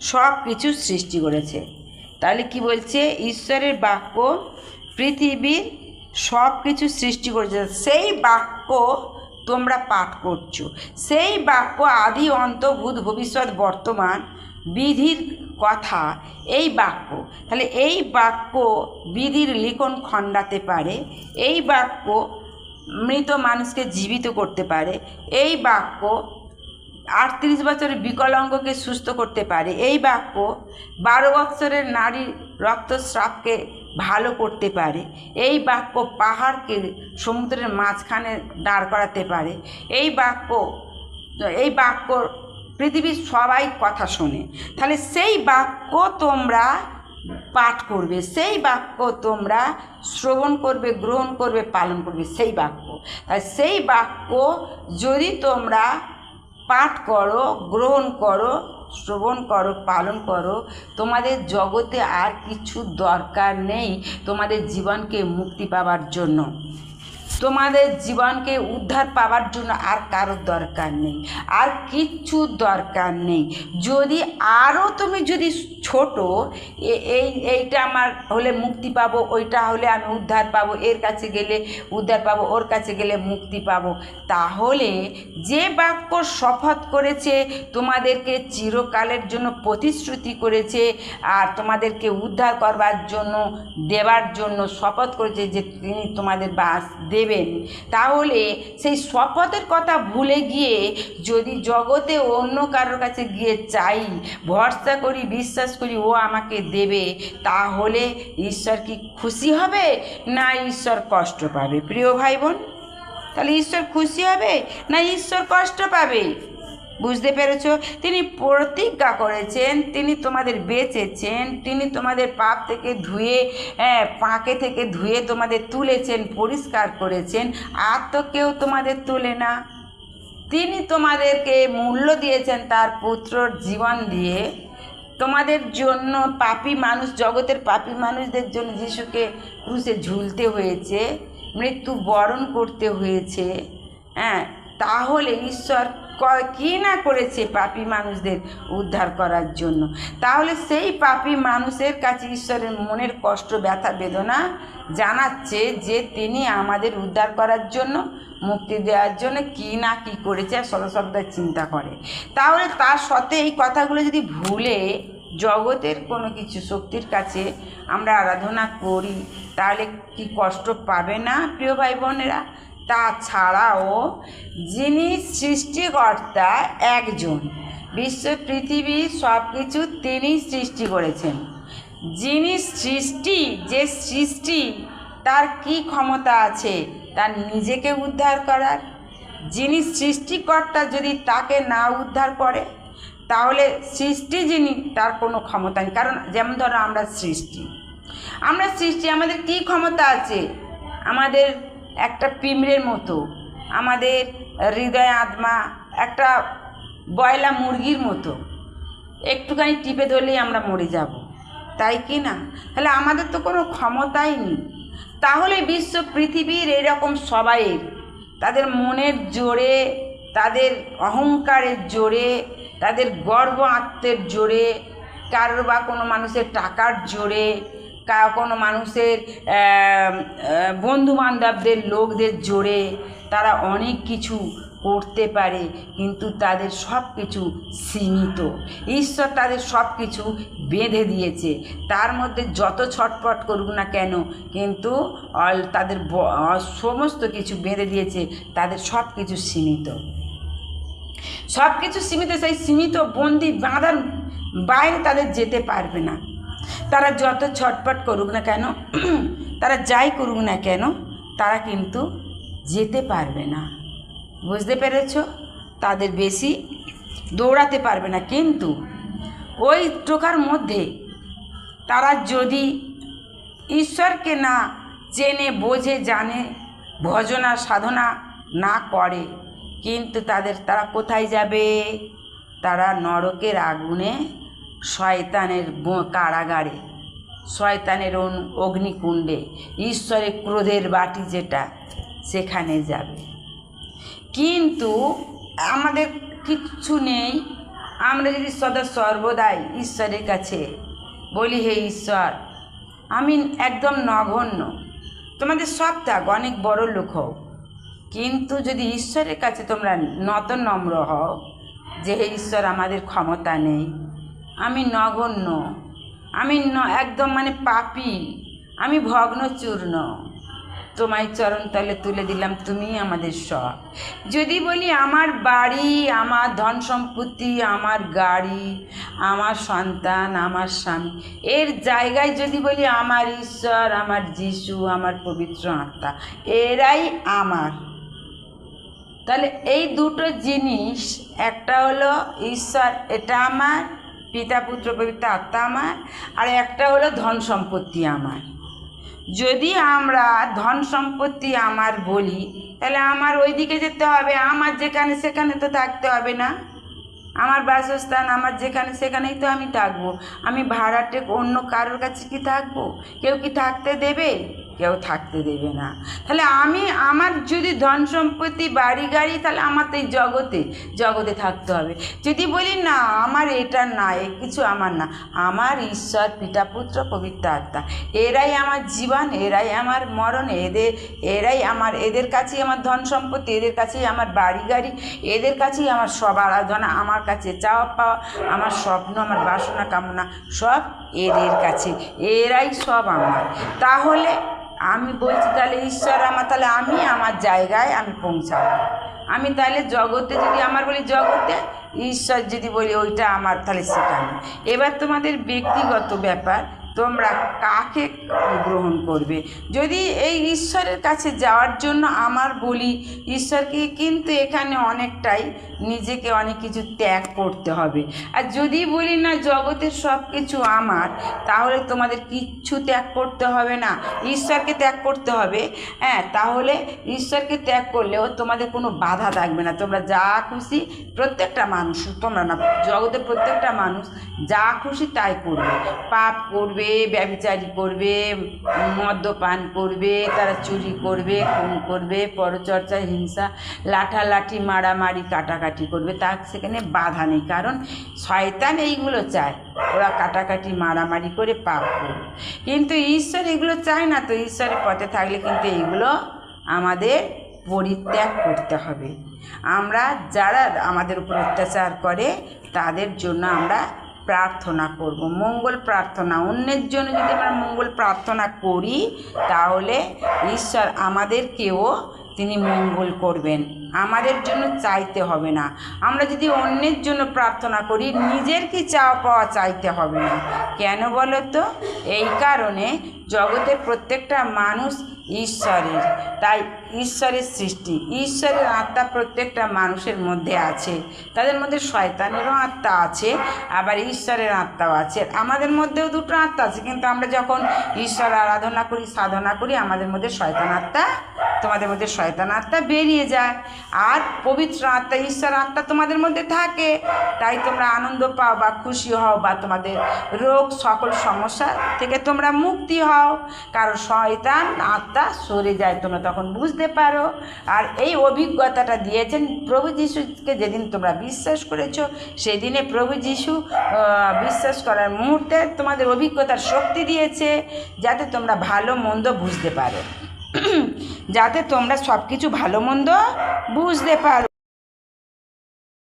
সব কিছু সৃষ্টি করেছে। তাহলে কি বলছে? ঈশ্বরের বাক্য, পৃথিবীর সব কিছু সৃষ্টি করেছে। সেই বাক্য তোমরা পাঠ করছ। সেই বাক্য আদি, অন্ত ভূত ভবিষ্যৎ, বর্তমান বিধির কথা, এই বাক্য। তাহলে এই বাক্য বিধির লিখন খণ্ডাতে পারে, এই বাক্য মৃত মানুষকে জীবিত করতে পারে, এই বাক্য আটত্রিশ বছরের বিকলাঙ্গকে সুস্থ করতে পারে। এই বাক্য বারো বছরের নারী রক্তস্রাবকে ভালো করতে পারে। এই বাক্য পাহাড়কে সমুদ্রের মাঝখানে দাঁড় করাতে পারে। এই বাক্য এই বাক্য পৃথিবীর সবাই কথা শোনে। তাহলে সেই বাক্য তোমরা পাঠ করবে, সেই বাক্য তোমরা শ্রবণ করবে, গ্রহণ করবে, পালন করবে, সেই বাক্য। তাই সেই বাক্য যদি তোমরা পাঠ করো, গ্রহণ করো, শ্রবণ করো, পালন করো। তোমাদের জগতে আর কিছু দরকার নেই তোমাদের জীবনকে মুক্তি পাওয়ার জন্য। তোমাদের জীবনকে উদ্ধার পাওয়ার জন্য আর কারোর দরকার নেই, আর কিচ্ছু দরকার নেই। যদি আরও তুমি যদি ছোট এই, এইটা আমার হলে মুক্তি পাবো, ওইটা হলে আমি উদ্ধার পাবো, এর কাছে গেলে উদ্ধার পাবো, ওর কাছে গেলে মুক্তি পাবো। তাহলে যে বাক্য শপথ করেছে, তোমাদেরকে চিরকালের জন্য প্রতিশ্রুতি করেছে, আর তোমাদেরকে উদ্ধার করবার জন্য, দেবার জন্য শপথ করেছে যে তিনি তোমাদের বাস দেবেন। তাহলে সেই শপথের কথা ভুলে গিয়ে যদি জগতে অন্য কারোর কাছে গিয়ে চাই, ভরসা করি, বিশ্বাস করি ও আমাকে দেবে, তাহলে ঈশ্বর কি খুশি হবে না ঈশ্বর কষ্ট পাবে? প্রিয় ভাই বোন, তাহলে ঈশ্বর খুশি হবে না ঈশ্বর কষ্ট পাবে? বুঝতে পেরেছ? তিনি প্রতিজ্ঞা করেছেন তিনি তোমাদের বেঁচেছেন তিনি তোমাদের পাপ থেকে ধুয়ে হ্যাঁ, পাকে থেকে ধুয়ে তোমাদের তুলেছেন পরিষ্কার করেছেন আর তো কেউ তোমাদের তুলে না। তিনি তোমাদেরকে মূল্য দিয়েছেন তার পুত্রর জীবন দিয়ে। তোমাদের জন্য পাপী মানুষ জগতের পাপী মানুষদের জন্য যিশুকে ক্রুশে ঝুলতে হয়েছে মৃত্যু বরণ করতে হয়েছে। হ্যাঁ তাহলে ঈশ্বর ক- না করেছে পাপী মানুষদের উদ্ধার করার জন্য? তাহলে সেই পাপী মানুষের কাছে ঈশ্বরের মনের কষ্ট, ব্যথা, বেদনা জানাচ্ছে যে তিনি আমাদের উদ্ধার করার জন্য, মুক্তি দেওয়ার জন্য কি না কি করেছে আর সদা চিন্তা করে। তাহলে তার সাথে এই কথাগুলো যদি ভুলে জগতের কোনো কিছু শক্তির কাছে আমরা আরাধনা করি, তাহলে কি কষ্ট পাবে না প্রিয় ভাই বোনেরা তাছাড়াও যিনি সৃষ্টিকর্তা একজন, বিশ্ব পৃথিবী সব কিছু তিনি সৃষ্টি করেছেন। যিনি সৃষ্টি, যে সৃষ্টি, তার কি ক্ষমতা আছে তার নিজেকে উদ্ধার করার? যিনি সৃষ্টিকর্তা যদি তাকে না উদ্ধার করে, তাহলে সৃষ্টি যিনি, তার কোনো ক্ষমতা নেই। কারণ যেমন ধরো আমরা সৃষ্টি আমরা সৃষ্টি, আমাদের কি ক্ষমতা আছে? আমাদের একটা পিমড়ের মতো। আমাদের হৃদয় আত্মা একটা বয়লা মুরগির মতো। একটুখানি টিপে ধরলেই আমরা মরে যাব। তাই কি না? তাহলে আমাদের তো কোনো ক্ষমতাই নেই। তাহলে বিশ্ব পৃথিবীর এরকম সবাইয়ের, তাদের মনের জোরে, তাদের অহংকারের জোরে, তাদের গর্ব আত্মের জোরে, কারোর বা কোনো মানুষের টাকার জোরে কোনো মানুষের বন্ধু বান্ধবদের লোকদের জোরে তারা অনেক কিছু করতে পারে, কিন্তু তাদের সব কিছু সীমিত। ঈশ্বর তাদের সব কিছু বেঁধে দিয়েছে। তার মধ্যে যত ছটপট করুক না কেন, কিন্তু তাদের সমস্ত কিছু বেঁধে দিয়েছে, তাদের সব কিছু সীমিত। সব কিছু সীমিত, সেই সীমিত বন্দি বাঁধার বাইরে তাদের যেতে পারবে না। তারা যত ছটপট করুক না কেন, তারা যাই করুক না কেন, তারা কিন্তু যেতে পারবে না। বুঝতে পেরেছ? তাদের বেশি দৌড়াতে পারবে না। কিন্তু ওই টোকার মধ্যে তারা যদি ঈশ্বরকে না চেনে, বোঝে, জানে, ভজনা, সাধনা না করে, কিন্তু তাদের, তারা কোথায় যাবে? তারা নরকের আগুনে শয়তানের কারাগারে, শয়তানের অগ্নিকুণ্ডে। ঈশ্বরের ক্রোধের বাটি যেটা, সেখানে যাবে। কিন্তু আমাদের কিচ্ছু নেই। আমরা যদি সদা সর্বদাই ঈশ্বরের কাছে বলি, হে ঈশ্বর, আমি একদম নগণ্য। তোমাদের সব থাক অনেক বড় লোক হও। কিন্তু যদি ঈশ্বরের কাছে তোমরা নত নম্র হও, যে হে ঈশ্বর, আমাদের ক্ষমতা নেই আমি নগণ্য। আমি একদম মানে পাপি। আমি ভগ্নচূর্ণ। তোমায় চরণ চরণতলে তুলে দিলাম তুমি আমাদের সব। যদি বলি আমার বাড়ি, আমার ধন সম্পত্তি, আমার গাড়ি, আমার সন্তান, আমার স্বামী, এর জায়গায় যদি বলি আমার ঈশ্বর, আমার যিশু, আমার পবিত্র আত্মা, এরাই আমার। তাহলে এই দুটো জিনিস, একটা হলো ঈশ্বর, এটা আমার পিতা, পুত্র, পবিত্র আত্মা আমার, আর একটা হলো ধন সম্পত্তি আমার। যদি আমরা ধন সম্পত্তি আমার বলি, তাহলে আমার ওই দিকে যেতে হবে, আমার যেখানে সেখানে তো থাকতে হবে না। আমার বাসস্থান আমার যেখানে সেখানেই তো আমি থাকব। আমি ভাড়াটে অন্য কারোর কাছে কি থাকব? কেউ কি থাকতে দেবে? কেউ থাকতে দেবে না। তাহলে আমি, আমার যদি ধন সম্পত্তি, বাড়ি, গাড়ি, তাহলে আমার তো এই জগতে জগতে থাকতে হবে। যদি বলি, না, আমার এটা না, এ কিছু আমার না। আমার ঈশ্বর, পিতা, পুত্র, পবিত্র আত্মা। এরাই আমার জীবন, এরাই আমার মরণ, এদের, এরাই আমার, এদের কাছেই আমার ধন সম্পত্তি, এদের কাছেই আমার বাড়ি, গাড়ি, এদের কাছেই আমার সব আরাধনা, আমার কাছে চাওয়া, পাওয়া, আমার স্বপ্ন, আমার বাসনা, কামনা, সব এদের কাছে। এরাই সব আমার। তাহলে আমি বলছি, তাহলে ঈশ্বর আমার, তাহলে আমি আমার জায়গায় আমি পৌঁছাবো। আমি তাহলে জগতে যদি আমার বলি জগতে, ঈশ্বর যদি বলি ওইটা আমার তাহলে সেখানে এবার তোমাদের ব্যক্তিগত ব্যাপার তোমরা কাকে গ্রহণ করবে? যদি এই ঈশ্বরের কাছে যাওয়ার জন্য আমার বলি, ঈশ্বরকে কিন্তু এখানে অনেকটাই নিজেকে অনেক কিছু ত্যাগ করতে হবে। আর যদি বলি না, জগতের সব কিছু আমার, তাহলে তোমাদের কিচ্ছু ত্যাগ করতে হবে না। ঈশ্বরকে ত্যাগ করতে হবে। হ্যাঁ তাহলে ঈশ্বরকে ত্যাগ করলেও তোমাদের কোনো বাধা থাকবে না। তোমরা যা খুশি প্রত্যেকটা মানুষ, তোমরা না, জগতের প্রত্যেকটা মানুষ যা খুশি তাই করবে। পাপ করবে ব্যবিচারি করবে, মদ্যপান করবে, তারা চুরি করবে, খুন করবে, পরচর্চা, হিংসা, লাঠালাঠি, মারামারি, কাটাকাটি করবে। তার সেখানে বাধা নেই, কারণ শয়তান এইগুলো চায়। ওরা কাটাকাটি, মারামারি করে পাপ করবে। কিন্তু ঈশ্বর এগুলো চায় না, তো ঈশ্বরের পথে থাকলে কিন্তু এইগুলো আমাদের পরিত্যাগ করতে হবে। আমরা যারা আমাদের উপর অত্যাচার করে, তাদের জন্য আমরা প্রার্থনা করব। মঙ্গল প্রার্থনা। অন্যের জন্য যদি আমরা মঙ্গল প্রার্থনা করি, তাহলে ঈশ্বর আমাদেরকেও তিনি মঙ্গল করবেন। আমাদের জন্য চাইতে হবে না। আমরা যদি অন্যের জন্য প্রার্থনা করি, নিজের কি চাওয়া পাওয়া চাইতে হবে না? কেন বলো তো এই কারণে জগতের প্রত্যেকটা মানুষ ঈশ্বরের। তাই ঈশ্বরের সৃষ্টি, ঈশ্বরের আত্মা প্রত্যেকটা মানুষের মধ্যে আছে। তাদের মধ্যে শয়তানেরও আত্মা আছে, আবার ঈশ্বরের আত্মাও আছে। আমাদের মধ্যেও দুটো আত্মা আছে, কিন্তু আমরা যখন ঈশ্বর আরাধনা করি, সাধনা করি, আমাদের মধ্যে শয়তান আত্মা তোমাদের মধ্যে শয়তান আত্মা বেরিয়ে যায়। আর পবিত্র আত্মা, ঈশ্বর আত্মা তোমাদের মধ্যে থাকে। তাই তোমরা আনন্দ পাও বা খুশি হও বা তোমাদের রোগ সকল সমস্যা থেকে তোমরা মুক্তি হও। কারণ শয়তান আত্মা সরে যায়, তোমরা তখন বুঝতে পারো। আর এই অভিজ্ঞতাটা দিয়েছেন প্রভু যিশুকে যেদিন তোমরা বিশ্বাস করেছ, সেদিনে প্রভু যিশু বিশ্বাস করার মুহূর্তে তোমাদের অভিজ্ঞতার শক্তি দিয়েছে, যাতে তোমরা ভালো মন্দ বুঝতে পারো। যাতে তোমরা সব কিছু ভালো মন্দ বুঝতে পারো।